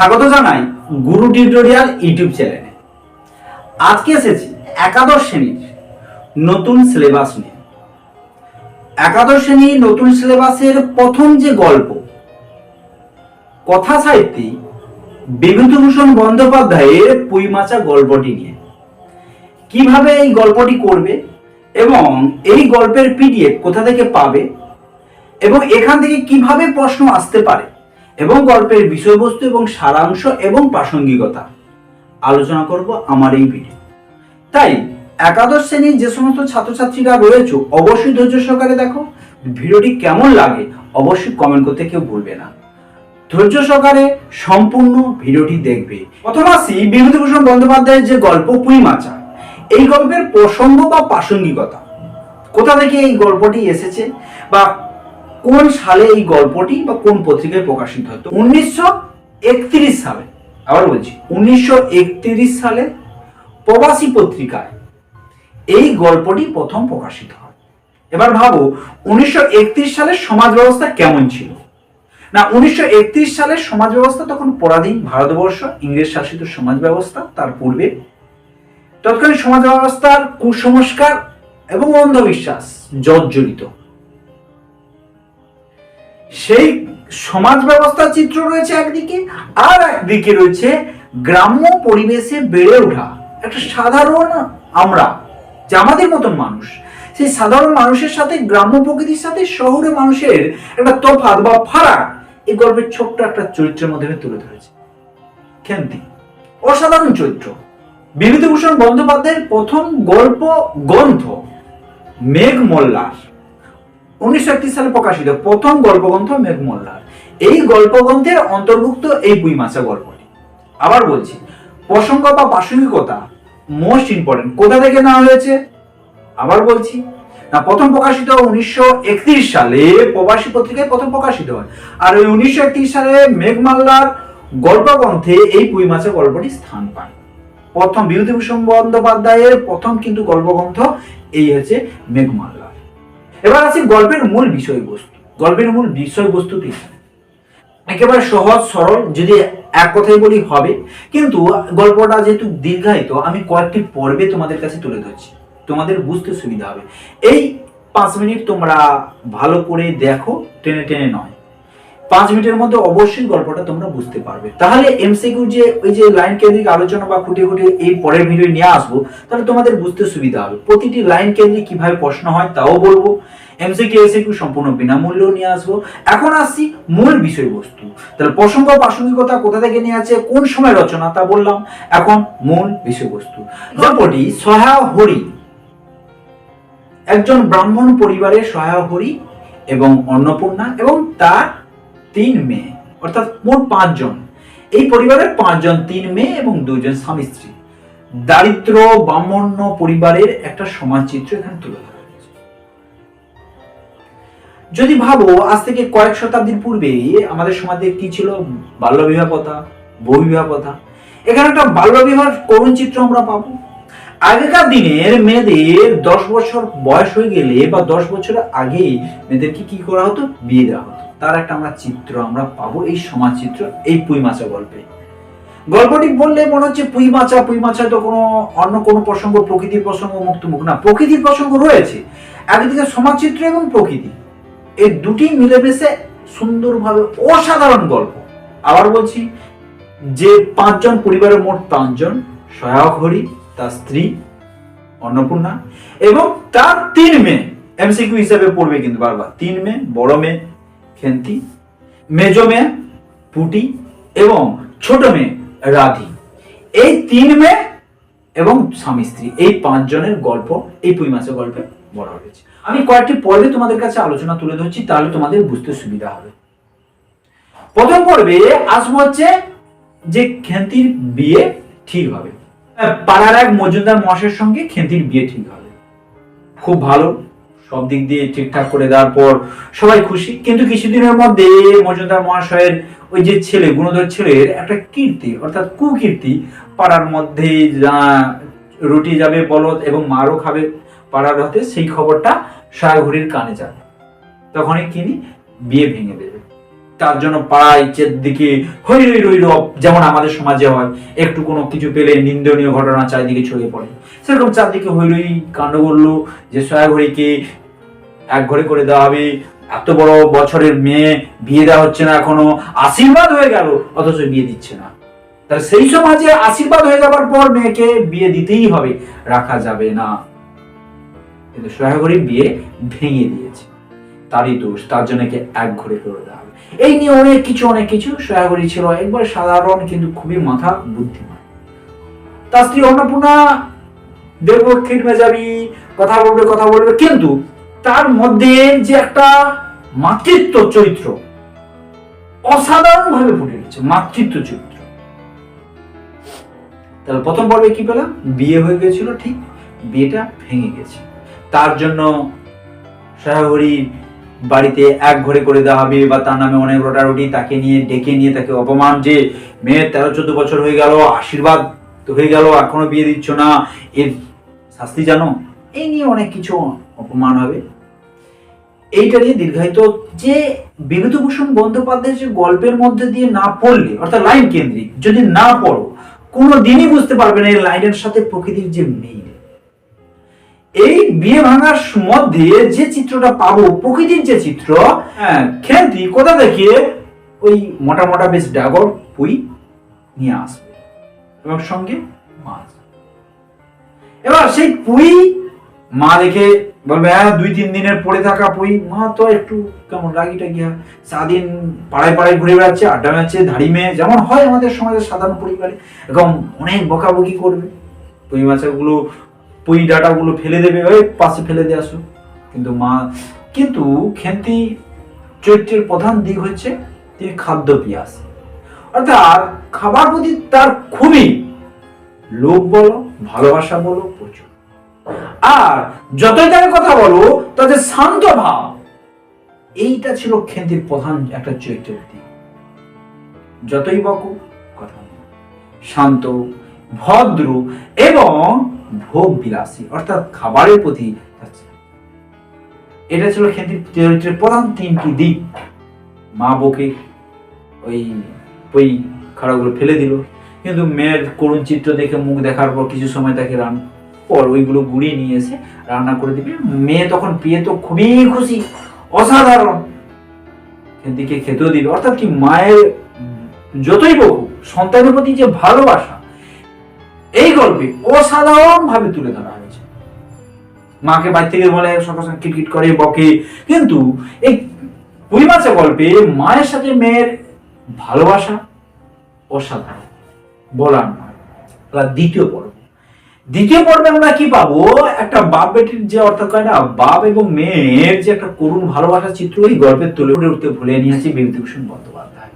স্বাগত জানাই গুরু tutorial YouTube চ্যানেলে। আজকে এসেছি একাদশ শ্রেণির নতুন সিলেবাস নিয়ে। একাদশ শ্রেণির নতুন সিলেবাসের প্রথম যে গল্প, কথা সাহিত্যে বিভূতিভূষণ বন্দ্যোপাধ্যায়ের পুইমাচা গল্পটি নিয়ে। কীভাবে এই গল্পটি করবে এবং এই গল্পের পিডিএফ কোথা থেকে পাবে এবং এখান থেকে কীভাবে প্রশ্ন আসতে পারে এবং গল্পের বিষয়বস্তু এবং সারাংশ এবং প্রাসঙ্গিকতা। আলোচনা করব আমার এই ভিডিও তাই, একাদশ শ্রেণির যে সমস্ত ছাত্রছাত্রীরা রয়েছে, অবশ্যই ধৈর্য সহকারে দেখো, ভিডিওটি কেমন লাগে অবশ্যই কমেন্ট করতে কেউ ভুলবে না। ধৈর্য সহকারে সম্পূর্ণ ভিডিওটি দেখবে। প্রথম আসি বিভূতিভূষণ বন্দ্যোপাধ্যায়ের যে গল্প পুঁই মাচা, এই গল্পের প্রসঙ্গ বা প্রাসঙ্গিকতা, কোথা থেকে এই গল্পটি এসেছে বা কোন সালে এই গল্পটি বা কোন পত্রিকায় প্রকাশিত হতো উনিশশো একত্রিশ সালে, আবার বলছি, উনিশশো একত্রিশ সালে প্রবাসী পত্রিকায় এই গল্পটি প্রথম প্রকাশিত হয়। এবার ভাবো, উনিশশো সালের সমাজ ব্যবস্থা কেমন ছিল? না, উনিশশো সালের সমাজ ব্যবস্থা তখন পরাধীন, ভারতবর্ষ, ইংরেজ শাসিত সমাজ ব্যবস্থা, তার পূর্বে। তৎকালীন সমাজ ব্যবস্থার কুসংস্কার এবং অন্ধবিশ্বাস জর্জরিত। সেই সমাজ ব্যবস্থার চিত্র রয়েছে একদিকে, আর একদিকে রয়েছে গ্রাম্য পরিবেশে বেড়ে ওঠা। একটা সাধারণ আমরা, যে আমাদের মতন মানুষ, সেই সাধারণ মানুষের সাথে, গ্রাম্য প্রকৃতির সাথে, শহরে মানুষের একটা তফাৎ বা ফারাক, এই গল্পের ছোট্ট একটা চরিত্রের মধ্যে তুলে ধরেছে। খেন্তি অসাধারণ চরিত্র। বিভূতিভূষণ বন্দ্যোপাধ্যায়ের প্রথম গল্প, গ্রন্থ মেঘ মোল্লার উনিশশো একত্রিশ সালে প্রকাশিত প্রথম গল্পগ্রন্থ মেঘ মোল্লার এই গল্পগ্রন্থের অন্তর্ভুক্ত এই বুই মাছা গল্পটি। আবার বলছি, প্রসঙ্গ বা প্রাসঙ্গিকতা মোস্ট ইম্পর্টেন্ট কোথা থেকে নেওয়া হয়েছে? আবার বলছি, না, প্রথম প্রকাশিত উনিশশো একত্রিশ সালে প্রবাসী পত্রিকায় প্রথম প্রকাশিত হয়। আর ওই উনিশশো একত্রিশ সালে মেঘমাল্লার গল্পগ্রন্থে এই পুঁই মাছের গল্পটি স্থান পায়। প্রথম বিভূতিভূষণ বন্দ্যোপাধ্যায়ের প্রথম কিন্তু গল্পগ্রন্থ এই হচ্ছে মেঘমাল্লা। এবার আসি গল্পের মূল বিষয়বস্তু। গল্পের মূল বিষয়বস্তু কি? একেবারে সহজ, সরল, যদি এক কথাই বলি হবে। কিন্তু গল্পটা যেহেতু দীর্ঘায়িত, আমি কয়েকটি পর্বে তোমাদের কাছে তুলে ধরছি। তোমাদের বুঝতে সুবিধা হবে। এই পাঁচ মিনিট তোমরা ভালো করে দেখো, টেনে টেনে নয়। পাঁচ মিনিটের মধ্যে অবশ্যই গল্পটা তোমরা বুঝতে পারবে। তাহলে এমসিকিউ যে ওই যে লাইন কেন্দ্রিক আলোচনা বা খুঁটিয়ে খুঁটিয়ে এই পরের ভিডিও নিয়ে আসব, তাহলে তোমাদের বুঝতে সুবিধা হবে। প্রতিটি লাইন কেন্দ্রিক কীভাবে প্রশ্ন হয় তাও বলব। এমসিকিউ এসিকিউ সম্পূর্ণ বিনামূল্য নিয়ে আসব। এখন আসছি মূল বিষয়বস্তু। তাহলে প্রসঙ্গ প্রাসঙ্গিকতা কোথা থেকে নিয়ে আছে কোন সময় রচনা তা বললাম। এখন মূল বিষয়বস্তু। গল্পটি সহায় হরি একজন ব্রাহ্মণ পরিবারের সহায় হরি এবং অন্নপূর্ণা এবং তার তিন মেয়ে, অর্থাৎ মোট পাঁচজন। এই পরিবারের পাঁচজন তিন মেয়ে এবং দুজন স্বামী স্ত্রী। দারিদ্র ব্রাহ্মণ্য পরিবারের একটা সমাজ চিত্র এখানে তুলে ধরা যদি ভাবো, আজ থেকে কয়েক শতাব্দীর পূর্বে আমাদের সমাজে কি ছিল? বাল্য বিবাহ প্রথা, বউ বিবাহ প্রথা। এখানে একটা বাল্য বিবাহের করুণ চিত্র আমরা পাবো। আগেকার দিনের মেয়েদের দশ বছর বয়স হয়ে গেলে বা দশ বছরের আগে মেয়েদেরকে কি করা হতো? বিয়ে দেওয়া হতো। তার একটা আমরা চিত্র আমরা পাবো, এই সমাজ চিত্র এই পুঁই মাছা গল্পে। গল্পটি বললে মনে হচ্ছে পুঁই মাছা পুঁই মাছা তো কোনো অন্য কোনো প্রসঙ্গ, প্রকৃতির প্রসঙ্গ মুক্ত মুখ না। প্রকৃতির প্রসঙ্গ রয়েছে। একদিকে সমাজ চিত্র এবং প্রকৃতি। এই দুটি মিলেমিশে সুন্দরভাবে অসাধারণ গল্প। আবার বলছি, যে পাঁচজন, পরিবারের মোট পাঁচজন, সহায়ক হরি, তার স্ত্রী, অন্নপূর্ণা এবং তার তিন মেয়ে। এমসিকিউ হিসাবে পড়বে কিন্তু বারবার। তিন মেয়ে, বড় মেয়ে খেন্তি মেজ মেয়ে পুটি এবং ছোট মেয়ে রাধি। এই তিন মেয়ে এবং স্বামী স্ত্রী, এই পাঁচজনের গল্প এই পুঁই মাছের গল্পে বলা হয়েছে। আমি কয়েকটি পর্বে তোমাদের কাছে আলোচনা তুলে ধরছি, তাহলে তোমাদের বুঝতে সুবিধা হবে। প্রথম পর্বে আসব হচ্ছে যে খেন্তির বিয়ে ঠিক হবে। পাড়ার এক মজুমদার মহাশয়ের সঙ্গে খেন্তির বিয়ে ঠিক হবে। খুব ভালো। সব দিক দিয়ে ঠিকঠাক করে দেওয়ার পর সবাই খুশি। কিন্তু কিছুদিনের মধ্যে মজুমদার মহাশয়ের ওই যে ছেলে, গুণধর ছেলের একটা কীর্তি, অর্থাৎ কুকীর্তি পাড়ার মধ্যে যা- রুটি যাবে, বলদ এবং মারও খাবে পাড়ার হতে, সেই খবরটা সায়ঘড়ির কানে যাবে তখনই কিনি বিয়ে ভেঙে দেবে। তার জন্য পাড়ায় দিকে হই রই রই রব, যেমন আমাদের সমাজে হয়, একটু কোনো কিছু পেলে নিন্দনীয় ঘটনা চারিদিকে ছড়িয়ে পড়ে। সেরকম চারদিকে হই রই কাণ্ড করল যে সয়াঘড়িকে এক ঘরে করে দেওয়া হবে এত বড় বছরের মেয়ে, বিয়ে দেওয়া হচ্ছে না এখনও, আশীর্বাদ হয়ে গেল, অথচ বিয়ে দিচ্ছে না। তাহলে সেই সমাজে আশীর্বাদ হয়ে যাবার পর মেয়েকে বিয়ে দিতেই হবে, রাখা যাবে না। কিন্তু সহায়গরী বিয়ে ভেঙে দিয়েছে। তারই দোষ, তার জন্য একে ঘরে করে দেওয়া হবে এই নিয়ে অনেক কিছু অনেক কিছু সহায়গরী ছিল। একবার সাধারণ কিন্তু খুবই মাথা বুদ্ধিমান। তার স্ত্রী অন্নপূর্ণা খিট মেজাবি কথা বলবে কথা বলবে, কিন্তু তার মধ্যে যে একটা মাতৃত্ব চরিত্র অসাধারণ ভাবে ফুটে উঠেছে, মাতৃত্ব চরিত্র। তাহলে প্রথম পর্বে কি পেলাম? বিয়ে হয়ে গেছিল, ঠিক? বিয়েটা ভেঙে গেছে। তার জন্য সহাহরি বাড়িতে এক ঘরে করে দেওয়া হবে বা তার নামে অনেক রোটারুটি তাকে নিয়ে ডেকে নিয়ে তাকে অপমান যে মেয়ের তেরো চোদ্দ বছর হয়ে গেল, আশীর্বাদ হয়ে গেল এখনও বিয়ে দিচ্ছ না। এর শাস্তি জানো? এই নিয়ে অনেক কিছু অপমান হবে। এইটা নিয়ে দীর্ঘায়িত যে বিভূতিভূষণ বন্দ্যোপাধ্যায়ের যে গল্পের মধ্যে দিয়ে না পড়লে, অর্থাৎ লাইন কেন্দ্রিক, যদি না পড়ো কোনো দিনই বুঝতে পারবে না এই লাইনের সাথে প্রকৃতির যে মিল। এই বিয়ে ভাঙার মধ্যে যে চিত্রটা পাবো, প্রকৃতির যে চিত্র হ্যাঁ খেলতি কোথা থেকে? ওই মোটা মোটা বেশ ডাগর পুই নিয়ে আসবে। এবং সঙ্গে মাছ। এবার সেই পুই মা দেখে বলবে হ্যাঁ দুই তিন দিনের পড়ে থাকা পুই মা তো একটু কেমন রাগিটা গিয়া সারাদিন পাড়ায় পাড়ায় ঘুরে বেড়াচ্ছে, আড্ডা মারছে, ধাড়ি মেয়ে যেমন হয় আমাদের সমাজের সাধারণ পরিবারে, এরকম অনেক বকাবকি করবে। পুঁই মাছগুলো পুঁই ডাটাগুলো ফেলে দেবে, ওই পাশে ফেলে দিয়ে আসো কিন্তু মা, কিন্তু খেন্তি চরিত্রের প্রধান দিক হচ্ছে তিনি খাদ্য পিয়াস। অর্থাৎ খাবার প্রতি তার খুবই লোভ বলো, ভালোবাসা বলো, প্রচুর। আর যতই তাকে কথা বলো তাদের শান্ত ভাব। এইটা ছিল খেন্তির প্রধান একটা চরিত্রের দিক যতই বকো, কথা শান্ত, ভদ্র এবং ভোগ বিলাসী অর্থাৎ খাবারের প্রতি এটা ছিল খেন্তির চরিত্রের প্রধান তিনটি দিক। মা বকে ওই ওই খাড়াগুলো ফেলে দিল। কিন্তু মেয়ের করুণ চিত্র দেখে, মুখ দেখার পর কিছু সময় তাকে রান পর ওইগুলো গুড়িয়ে নিয়ে এসে রান্না করে দিবে। মেয়ে তখন পেয়ে তো খুবই খুশি, অসাধারণ। দিকে খেতেও দিবে। অর্থাৎ কি মায়ের যতই বহু সন্তানের প্রতি যে ভালোবাসা, এই গল্পে অসাধারণ ভাবে তুলে ধরা হয়েছে। মাকে বাড়ি থেকে বলে, সকাল সকাল কিটকিট করে, বকে। কিন্তু এই পুঁই মাছের গল্পে মায়ের সাথে মেয়ের ভালোবাসা অসাধারণ, বলার নয়। দ্বিতীয় পর্ব। দ্বিতীয় পর্বে আমরা কি পাবো? একটা বাপ বেটির যে অর্থ কয় না, বাপ এবং মেয়ের যে একটা করুণ ভালোবাসার চিত্র এই গল্পের তুলে উঠে উঠতে ভুলে নিয়েছে বিভূতিভূষণ বন্দ্যোপাধ্যায়।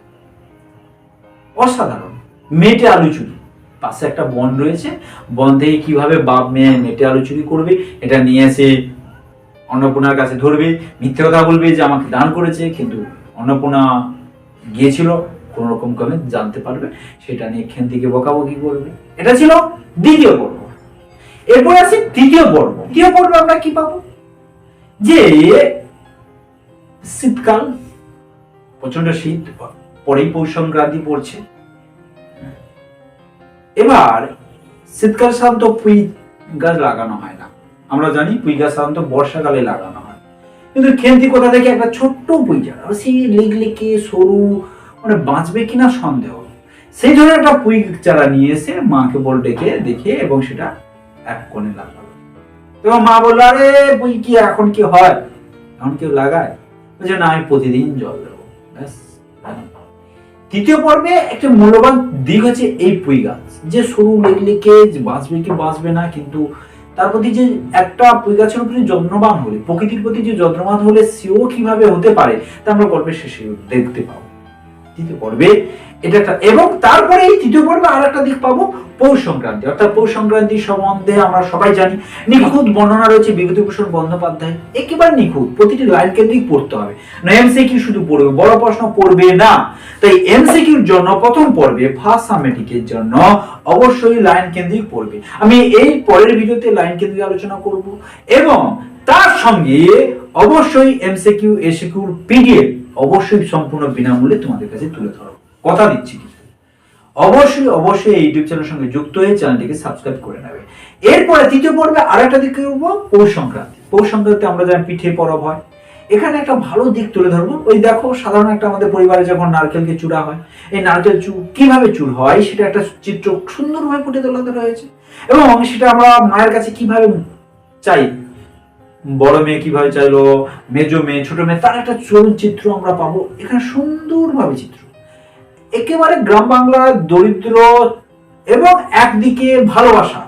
অসাধারণ। মেটে আলু চুরি। পাশে একটা বন রয়েছে। বন থেকে কীভাবে বাপ মেয়ে মেটে আলু চুরি করবে, এটা নিয়ে এসে অন্নপূর্ণার কাছে ধরবে। মিথ্যে কথা বলবে যে আমাকে দান করেছে, কিন্তু অন্নপূর্ণা গিয়েছিল, কোন রকম কমে জানতে পারবে। সেটা নিয়ে খেন্তিকে বকাবকি করবে। এটা ছিল দ্বিতীয় পর্ব। এরপর আছে তৃতীয় পর্ব। তৃতীয় পর্বে আমরা কি পাবো? যে শীতকাল প্রচণ্ড শীত, পরেই পৌষ সংক্রান্তি পড়ছে। এবার শীতকাল সাধারণত পুঁই গাছ লাগানো হয় না। আমরা জানি পুঁই গাছ সাধারণত বর্ষাকালে লাগানো হয়। কিন্তু খেন্তি কোথা থেকে একটা ছোট্ট পুঁই চারা সেই লিগলিকে সরু মানে বাঁচবে কিনা সন্দেহ। সেই ধরনের একটা পুঁই চারা নিয়ে এসে মাকে বল ডেকে দেখে এবং সেটা এক কোণে লাগালো। এবং মা বলল, আরে পুঁই কি এখন কি হয়? এখন কেউ লাগায়। বলছে, না, আমি প্রতিদিন জল দেবো। ব্যাস তৃতীয় পর্বে একটা মূল্যবান দিক হচ্ছে এই পুঁই গাছ। যে সরু লেগলেকে বাঁচবে কি বাঁচবে না, কিন্তু তার প্রতি যে একটা পুঁই গাছের প্রতি যত্নবান হলে, প্রকৃতির প্রতি যে যত্নবান হলে সেও কীভাবে হতে পারে, তা আমরা গল্পের শেষে দেখতে পাবো। তৃতীয় পর্বে এটা এবং তারপরে এই তৃতীয় পর্বে আর একটা দিক পাবো, পৌষ সংক্রান্তি। অর্থাৎ পৌষ সংক্রান্তি সম্বন্ধে আমরা সবাই জানি, নিখুঁত বর্ণনা রয়েছে বিভূতিভূষণ বন্দ্যোপাধ্যায় একেবারে নিখুঁত, প্রতিটি লাইন কেন্দ্রিক পড়তে হবে। না এমসিকিউ শুধু পড়বে, বড় প্রশ্ন পড়বে না। তাই এমসিকিউর জন্য প্রথম পর্বে ফার্স্ট সামেটিকের জন্য অবশ্যই লাইন কেন্দ্রিক পড়বে। আমি এই পরের ভিডিওতে লাইন কেন্দ্রিক আলোচনা করব এবং তার সঙ্গে অবশ্যই এমসিকিউ এসিকিউর পিডিএফ অবশ্যই সম্পূর্ণ বিনামূল্যে তোমাদের কাছে তুলে ধরো কথা দিচ্ছি কিন্তু। অবশ্যই অবশ্যই এই ইউটিউব চ্যানেলের সঙ্গে যুক্ত হয়ে চ্যানেলটিকে সাবস্ক্রাইব করে নেবে। এরপরে তৃতীয় পর্বে আরেকটা দিক করব পৌষ সংক্রান্তি। পৌষ সংক্রান্তি আমরা জানি পিঠে পরব হয়। এখানে একটা ভালো দিক তুলে ধরবো। ওই দেখো, সাধারণ একটা আমাদের পরিবারে যখন নারকেলকে চূড়া হয়, এই নারকেল চুর কীভাবে চুর হয় সেটা একটা চিত্র সুন্দরভাবে ফুটে তোলা ধরা হয়েছে এবং সেটা আমরা মায়ের কাছে কীভাবে চাই, বড় মেয়ে কীভাবে চাইলো, মেজো মেয়ে, ছোট মেয়ে, তার একটা চরণ চিত্র আমরা পাবো। এখানে সুন্দরভাবে চিত্র একেবারে গ্রাম বাংলার দরিদ্র এবং একদিকে ভালোবাসা।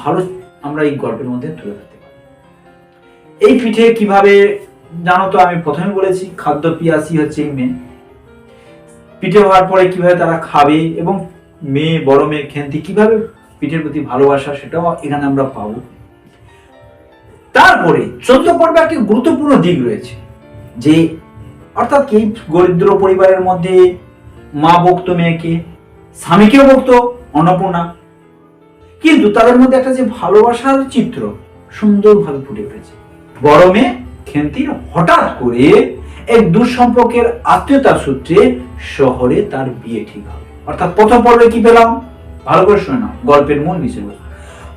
ভালো আমরা এই গল্পের মধ্যে তুলে ধরতে পারি। এই পিঠে কীভাবে, জানো তো আমি প্রথমে বলেছি, খাদ্য পিয়াসি হচ্ছে এই মেয়ে। পিঠে হওয়ার পরে কীভাবে তারা খাবে এবং মেয়ে, বড় মেয়ে, খেন্তি কীভাবে পিঠের প্রতি ভালোবাসা সেটাও এখানে আমরা পাবো। তারপরে চোদ্দ পর্বে একটি গুরুত্বপূর্ণ দিক রয়েছে, যে অর্থাৎ কি? দরিদ্র পরিবারের মধ্যে মা বকতো মেয়েকে। স্বামীকেও বকতো অন্নপূর্ণা। কিন্তু তাদের মধ্যে একটা যে ভালোবাসার চিত্র সুন্দরভাবে ফুটে উঠেছে। বড় মেয়ে খেন্তির হঠাৎ করে এক দুঃসম্পর্কের আত্মীয়তার সূত্রে শহরে তার বিয়ে ঠিক হবে। অর্থাৎ প্রথম পর্বে কি পেলাম? ভালো করে শুনে নাও, গল্পের মূল বিষয়বস্তু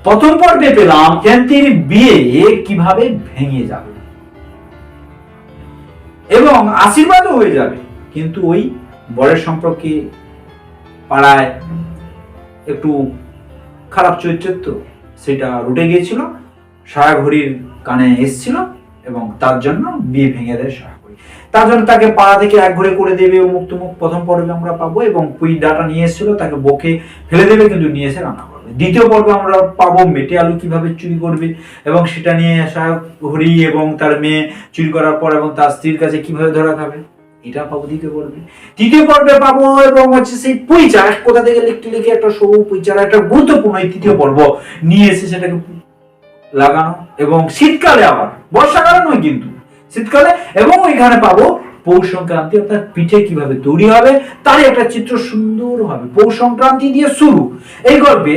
প্রথম পর্বে পেলাম খেন্তির বিয়ে কীভাবে ভেঙে যাবে। এবং আশীর্বাদও হয়ে যাবে। কিন্তু ওই বরের সম্পর্কে পাড়ায় একটু খারাপ চরিত্রের তো, সেটা রুটে গিয়েছিল সারা ঘড়ির কানে এসছিল এবং তার জন্য বিয়ে ভেঙে দেয় সারা ঘড়ি তার জন্য তাকে পাড়া থেকে এক ঘরে করে দেবে অমুক তমুক প্রথম পর্বে আমরা পাবো এবং পুই ডাটা নিয়ে এসেছিল, তাকে বকে ফেলে দেবে কিন্তু নিয়ে এসে রান্না করবে। দ্বিতীয় পর্বে আমরা পাবো মেটে আলু কীভাবে চুরি করবে এবং সেটা নিয়ে সাহেব হরি এবং তার মেয়ে চুরি করার পর এবং তার স্ত্রীর কাছে কীভাবে ধরা খাবে, এটা পাবো দ্বিতীয় পর্বে। তৃতীয় পর্বে পাবো এবং হচ্ছে সেই এক কোথা থেকে লিখতে লিখে একটা সরু পুইচার, একটা গুরুত্বপূর্ণ তৃতীয় পর্ব নিয়ে এসে সেটাকে লাগানো এবং শীতকালে আবার, বর্ষাকালে নয় কিন্তু, শীতকালে এবং ওইখানে পাবো পৌষ সংক্রান্তি, অর্থাৎ পিঠে কীভাবে তৈরি হবে তার একটা চিত্র সুন্দর হবে পৌষ সংক্রান্তি দিয়ে শুরু। এই গল্পে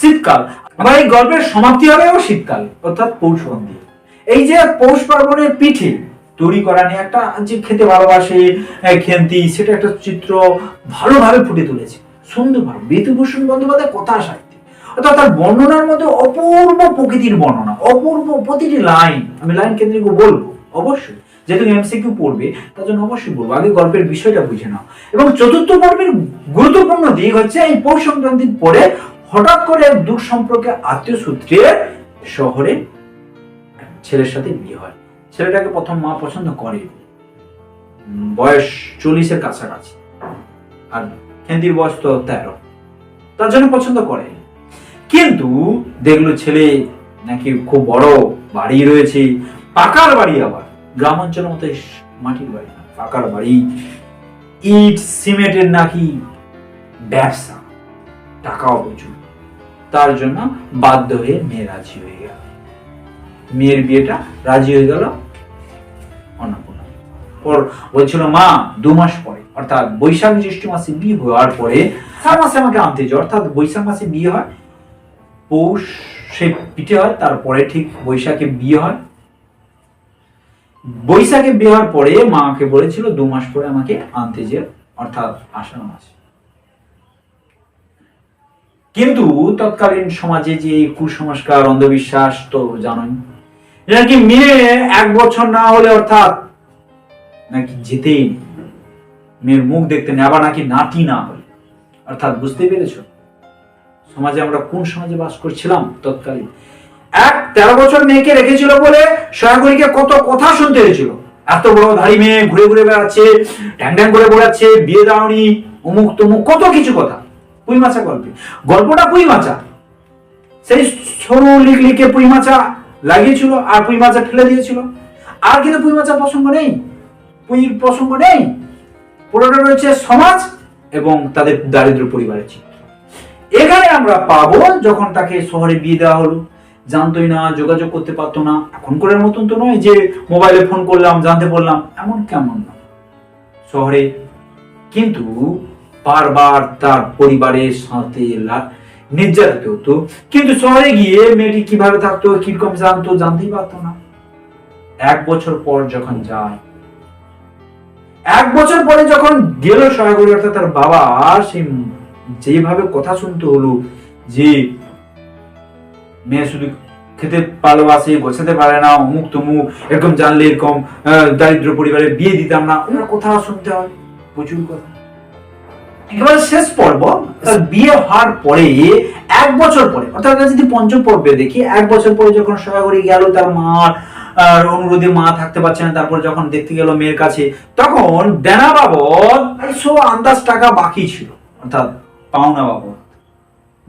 শীতকাল। আবার এই গল্পের সমাপ্তি হবে ও শীতকাল, অর্থাৎ পৌষ দিয়ে এই যে পৌষ পার্বণের পিঠে তৈরি করা নিয়ে একটা যে খেতে ভালোবাসে খেন্তি, সেটা একটা চিত্র ভালোভাবে ফুটে তুলেছে। সুন্দরভাবে বিভূতিভূষণ বন্দ্যোপাধ্যায় কথা সাহিত্যে অর্থাৎ তার বর্ণনার মধ্যে অপূর্ব প্রকৃতির বর্ণনা, অপূর্ব প্রতিটি লাইন, আমি লাইন কেন্দ্রিক বলব, অবশ্যই। যেহেতু এমসিকিউ পড়বে, তার জন্য অবশ্যই বলব। আগে গল্পের বিষয়টা বুঝে নাও। এবং চতুর্থ পর্বের গুরুত্বপূর্ণ দিক হচ্ছে এই পৌষ সংক্রান্তির পরে হঠাৎ করে এক দূর সম্পর্কে আত্মীয় সূত্রে শহরে ছেলের সাথে বিয়ে হয়। ছেলেটাকে প্রথম মা পছন্দ করে। বয়স চল্লিশের কাছাকাছি। আর হেন্দির বয়স তো তেরো। তার জন্য পছন্দ করে। কিন্তু দেখল ছেলে নাকি খুব বড় বাড়ি রয়েছে। পাকার বাড়ি আবার। গ্রাম অঞ্চলের মতো মাটির বাড়ি না, পাকার বাড়ি। ইট সিমেন্টের নাকি ব্যবসা। টাকাও প্রচুর। তার জন্য বাধ্য হয়ে মেয়ে রাজি হয়ে গেল। মেয়ের বিয়েটা রাজি হয়ে গেল অন্নপূর্ণা। ওর বলছিল, মা, দু মাস পরে, অর্থাৎ বৈশাখ জ্যৈষ্ঠ মাসে বিয়ে হওয়ার পরে চার মাসে আমাকে আনতে যাও, অর্থাৎ বৈশাখ মাসে বিয়ে হয়, পৌষ সে পিঠে হয়, তারপরে ঠিক বৈশাখে বিয়ে হয়। বৈশাখে বিয়ে হওয়ার পরে মাকে বলেছিল, দু মাস পরে আমাকে আনতে যে অর্থাৎ আষাঢ় মাসে। কিন্তু তৎকালীন সমাজে যে কুসংস্কার, অন্ধবিশ্বাস, তো জানোই। নাকি মেয়ে এক বছর না হলে অর্থাৎ নাকি যেতেই মেয়ের মুখ দেখতে নেই আবার নাকি নাতি না হলে? অর্থাৎ বুঝতে পেরেছ? সমাজে আমরা কোন সমাজে বাস করছিলাম তৎকালীন? এক তেরো বছর মেয়েকে রেখেছিল বলে সয়াগরীকে কত কথা শুনতে হয়েছিল। এত বড় ধারী মেয়ে ঘুরে ঘুরে বেড়াচ্ছে ট্যাং ট্যাং করে বেড়াচ্ছে বিয়ে দাওনি অমুক তমুক কত কিছু কথা। পুঁই মাছা গল্পে। গল্পটা পুঁই মাছা সেই সরু লিখ লিখে পুঁই মাছা লাগিয়েছিল আর পুঁই মাছা ফেলে দিয়েছিল। আর কিন্তু পুঁই মাছা প্রসঙ্গ নেই। পুঁইর প্রসঙ্গ নেই। পুরোটা রয়েছে সমাজ এবং তাদের দারিদ্র পরিবারের চিত্র। এখানে আমরা পাবো যখন তাকে শহরে বিয়ে দেওয়া হলো। জানতোই না, যোগাযোগ করতে পারতো না। এখনকার মতন তো নয় যে মোবাইলে ফোন করলাম, জানতে বললাম। এমন কেমন না। শহরে কিন্তু বারবার তার পরিবারের সাথে নির্যাতিত হতো। কিন্তু শহরে গিয়ে মেয়েটি কীভাবে থাকতো, কীরকম জানতো, জানতেই পারতো না। এক বছর পর যখন যায়, এক বছর পরে যখন গেল সহাগরী অর্থাৎ তার বাবা সেই যেভাবে কথা শুনতে হলো যে মেয়ে শুধু খেতে ভালোবাসে, গোছাতে পারে না, অমুক তমুক, এরকম জানলে এরকম দারিদ্র পরিবারে বিয়ে দিতাম না, ওনার কথা শুনতে হয়, প্রচুর কথা। একেবারে শেষ পর্ব বিয়ে হওয়ার পরে এক বছর পরে, অর্থাৎ যদি পঞ্চম পর্বে দেখি, এক বছর পরে যখন সহাগরী গেল, তার আর অনুরোধে মা থাকতে পারছে না, তারপর যখন দেখতে গেল মেয়ের কাছে, তখন দেনা বাবদ আড়াইশো আন্দাজ টাকা বাকি ছিল, অর্থাৎ পাওনা বাবদ।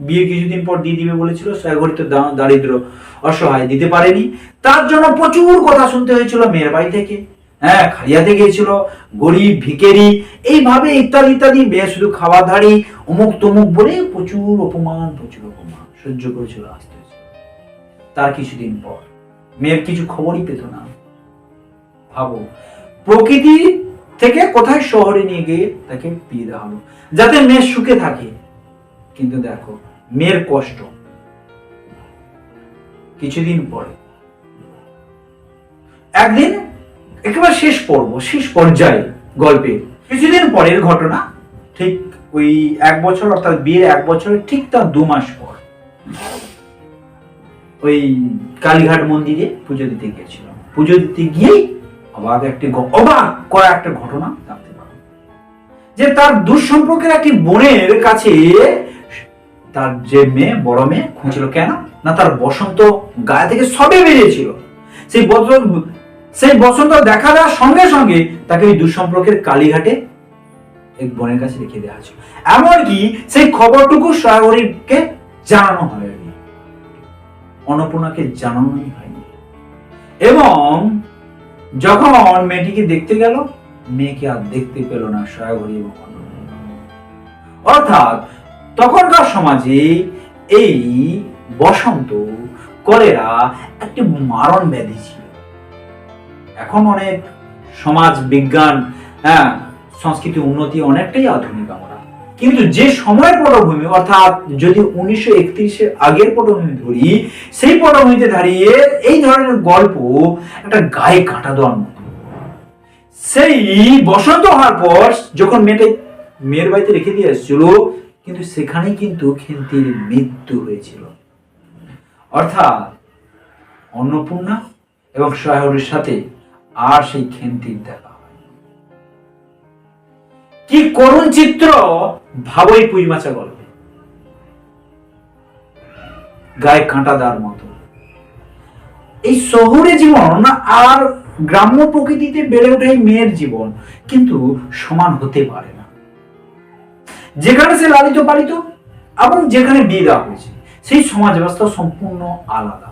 বিয়ে কিছুদিন পর দিয়ে দিবে বলেছিল সহাগরী তো দা- দারিদ্র অসহায়, দিতে পারেনি। তার জন্য প্রচুর কথা শুনতে হয়েছিল মেয়ের বাড়ি থেকে। হ্যাঁ খালিয়াতে গিয়েছিল, গরিব ভিকেরি এইভাবে ইত্যাদি ইত্যাদি মেয়ে শুধু খাওয়া ধাড়ি অমুক তমুক বলে প্রচুর অপমান প্রচুর অপমান সহ্য করেছিল, আস্তে তার কিছুদিন পর, মেয়ের কিছু খবরই পেত না। ভাবো, প্রকৃতি থেকে কোথায় শহরে নিয়ে গিয়ে তাকে বিয়ে দেওয়া হলো? যাতে মেয়ের সুখে থাকে। কিন্তু দেখো, মেয়ের কষ্ট। কিছুদিন পরে, একদিন একেবারে শেষ পর্ব, শেষ পর্যায়ে গল্পে। কিছুদিন পরের ঘটনা, ঠিক ওই এক বছর, অর্থাৎ বিয়ের এক বছরের ঠিক তার দু মাস পর। ওই কালীঘাট মন্দিরে পুজো দিতে গিয়েছিল পুজো দিতে গিয়েই অবাক একটি অবাক করা একটা ঘটনা জানতে পারো যে তার দুঃসম্পর্কের একটি বোনের কাছে তার যে মেয়ে, বড় মেয়ে খুঁজছিল কেন? না তার বসন্ত গায়ে থেকে সবে বেরিয়েছিল। সেই বসন্ত সেই বসন্ত দেখা দেওয়ার সঙ্গে সঙ্গে তাকে ওই দুঃসম্পর্কের কালীঘাটে এক বোনের কাছে রেখে দেওয়া হয়েছিল। এমনকি সেই খবরটুকু সহাগরীকে জানানো হয়নি। অন্নপূর্ণাকে জানানোই হয়নি। এবং যখন মেয়েটিকে দেখতে গেল, মেয়েকে আর দেখতে পেল না সহাগরী এবং অর্থাৎ তখনকার সমাজে এই বসন্ত, কলেরা একটি মারণ ব্যাধি ছিল। এখন অনেক সমাজ, বিজ্ঞান হ্যাঁ সংস্কৃতি উন্নতি অনেকটাই আধুনিক আমরা। কিন্তু যে সময়ের পটভূমি, অর্থাৎ যদি উনিশশো একত্রিশের আগের পটভূমি ধরি, সেই পটভূমিতে দাঁড়িয়ে এই ধরনের গল্প একটা গায়ে কাঁটা দেওয়ার মতো। সেই বসন্ত হওয়ার পর যখন মেয়েটা মেয়ের বাড়িতে রেখে দিয়ে এসেছিল, কিন্তু সেখানেই কিন্তু খেন্তির মৃত্যু হয়েছিল। অর্থাৎ অন্নপূর্ণা এবং সহায়রের সাথে আর সেই খেন্তির দেখা কি করুণ চিত্র, ভাবই পুইমাচা গল্পে। গায়ে কাঁটা দেওয়ার মতো। এই শহরে জীবন আর গ্রাম্য প্রকৃতিতে বেড়ে ওঠে মেয়ের জীবন, কিন্তু সমান হতে পারে না। যেখানে সে লালিত পালিত এবং যেখানে বিয়ে দেওয়া হয়েছে, সেই সমাজ ব্যবস্থা সম্পূর্ণ আলাদা।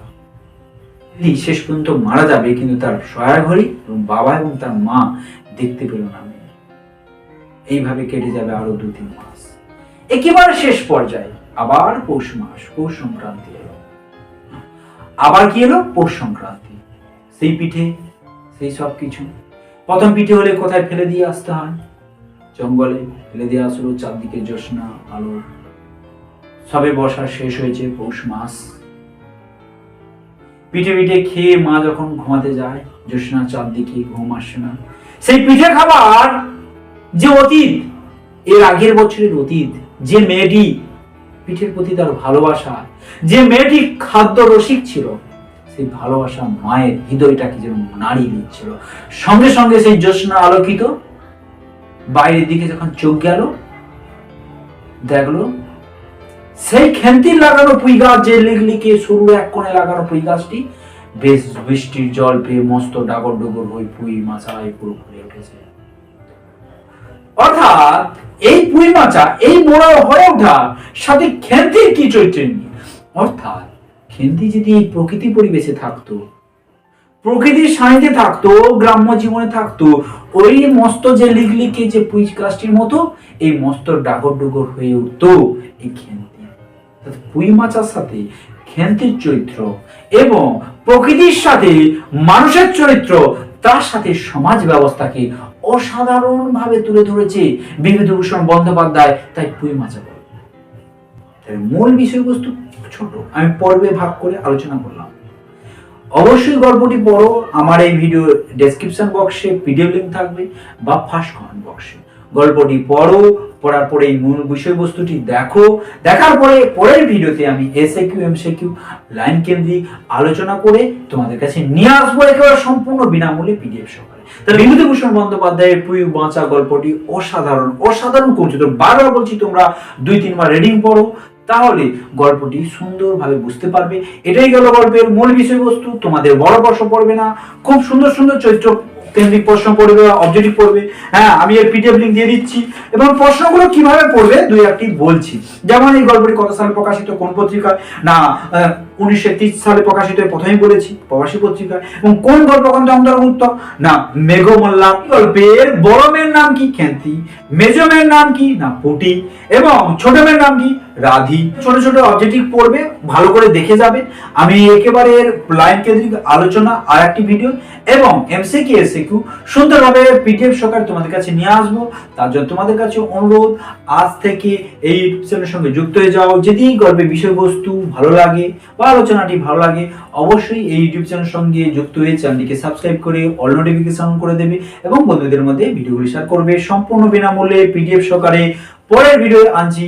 শেষ পর্যন্ত মারা যাবে, কিন্তু তার সহায়ঘরী এবং বাবা এবং তার মা দেখতে পেল না মেয়ে। এইভাবে কেটে যাবে আরও দু তিন মাস। একেবারে শেষ পর্যায়ে আবার পৌষ মাস, পৌষ সংক্রান্তি এলো। আবার কি এলো? পৌষ সংক্রান্তি। সেই পিঠে, সেই সব কিছু। প্রথম পিঠে হলে কোথায় ফেলে দিয়ে আসতে হয়? জঙ্গলে ফেলে দিয়ে আসলো চারদিকে জ্যোৎস্না, আলো। সবে বসা শেষ হয়েছে পৌষ মাস। পিঠে পিঠে খেয়ে মা যখন ঘুমাতে যায়, জ্যোৎস্না চারদিকে ঘুম আসছে না। সেই পিঠে খাবার যে অতীত, এর আগের বছরের অতীত, যে মেয়েটি পিঠের প্রতি তার ভালোবাসা, যে মেয়েটি খাদ্য রসিক ছিল, সেই ভালোবাসা মায়ের হৃদয়টাকে যেন নাড়ি দিচ্ছিল। সঙ্গে সঙ্গে সেই জ্যোৎস্না আলোকিত, বাইরের দিকে যখন চোখ গেল, দেখল সেই খেন্তির লাগানো পুই গাছ যে লিগলিকে সরু এক কোণে লাগানো পুই গাছটি বেশ বৃষ্টির জল পেয়ে মস্ত ডাগর ডগর হয়ে পুই মাছায় পুরো ভরে উঠেছে। অর্থাৎ এই পুই মাছা, এই মোড়া হয়ে ওঠা সাথে খেন্তির কি চৈত্র নেই অর্থাৎ খেন্তি যদি এই প্রকৃতি পরিবেশে থাকতো, প্রকৃতির সানিধ্যে থাকতো, গ্রাম্য জীবনে থাকতো, ওই মস্ত যে লিগলিকে যে পুই গাছটির মতো এই মস্ত ডাগর ডুগর হয়ে উঠতো এই অর্থাৎ পুই মাচার সাথে খেন্তির চরিত্র এবং প্রকৃতির সাথে মানুষের চরিত্র, তার সাথে সমাজ ব্যবস্থাকে অসাধারণ ভাবে তুলে ধরেছে বিভূতিভূষণ বন্দ্যোপাধ্যায়। তাই পুই বলে। তাই মূল বিষয়বস্তু ছোট। আমি পর্বে ভাগ করে আলোচনা করলাম। অবশ্যই গল্পটি পড়ো। আমার এই ভিডিও ডেসক্রিপশন বক্সে পিডিএফ লিঙ্ক থাকবে বা ফার্স্ট কমেন্ট বক্সে গল্পটি পড়ো, পড়ার পরে এই মূল বিষয়বস্তুটি দেখো। দেখার পরে পরের ভিডিওতে আমি S A Q M C Q line কেন্দ্রিক আলোচনা করে তোমাদের কাছে নিয়ে আসব একেবারে সম্পূর্ণ বিনামূল্যে পিডিএফ সহকারে। তাহলে বিভূতিভূষণ বন্দ্যোপাধ্যায়ের পুয়ু বাঁচা গল্পটি অসাধারণ অসাধারণ করছে তো বারবার বলছি তোমরা দুই, তিনবার রিডিং পড়ো, তাহলে গল্পটি সুন্দরভাবে বুঝতে পারবে। এটাই গেল গল্পের মূল বিষয়বস্তু। তোমাদের বড় প্রশ্ন পড়বে না। খুব সুন্দর সুন্দর চরিত্র কেন্দ্রিক প্রশ্ন পড়বে অবজেক্টিভ পড়বে হ্যাঁ আমি এর পিডিএফ লিঙ্ক দিয়ে দিচ্ছি। এবং প্রশ্নগুলো কীভাবে পড়বে? দুই একটি বলছি। যেমন এই গল্পটি কত সালে প্রকাশিত? কোন পত্রিকায়? না উনিশশো একত্রিশ সালে প্রকাশিত এই প্রথমেই বলেছি, প্রবাসী পত্রিকায়। এবং কোন গল্পগ্রন্থ অন্তর্ভুক্ত না, মেঘমল্লা। গল্পের বড় মেয়ের নাম কি? খ্যান্তি মেজ মেয়ের নাম কি? না, পুটি। এবং ছোট মেয়ের নাম কি? রাধি। ছোট ছোট অবজেক্টিভ পড়বে, ভালো করে দেখে যাবে। আমি একেবারে এর লাইন কেন্দ্রিক আলোচনা আর একটি ভিডিও এবং এমসিকি এসিকিউ সুন্দরভাবে পিডিএফ সহকারে তোমাদের কাছে নিয়ে আসব। তার জন্য তোমাদের কাছে অনুরোধ, আজ থেকে এই ইউটিউব চ্যানেলের সঙ্গে যুক্ত হয়ে যাও। যদি গল্পের বিষয়বস্তু ভালো লাগে বা আলোচনাটি ভালো লাগে, অবশ্যই এই ইউটিউব চ্যানেলের সঙ্গে যুক্ত হয়ে চ্যানেলটিকে সাবস্ক্রাইব করে অল নোটিফিকেশন করে দেবে এবং বন্ধুদের মধ্যে ভিডিওগুলি শেয়ার করবে। সম্পূর্ণ বিনামূল্যে পিডিএফ সহকারে পরের ভিডিও আনছি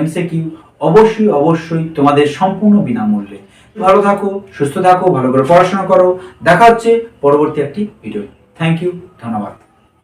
এমসিকিউ অবশ্যই অবশ্যই তোমাদের সম্পূর্ণ বিনামূল্যে। ভালো থাকো, সুস্থ থাকো, ভালো করে পড়াশোনা করো। দেখা হচ্ছে পরবর্তী একটি ভিডিও থ্যাংক ইউ ধন্যবাদ।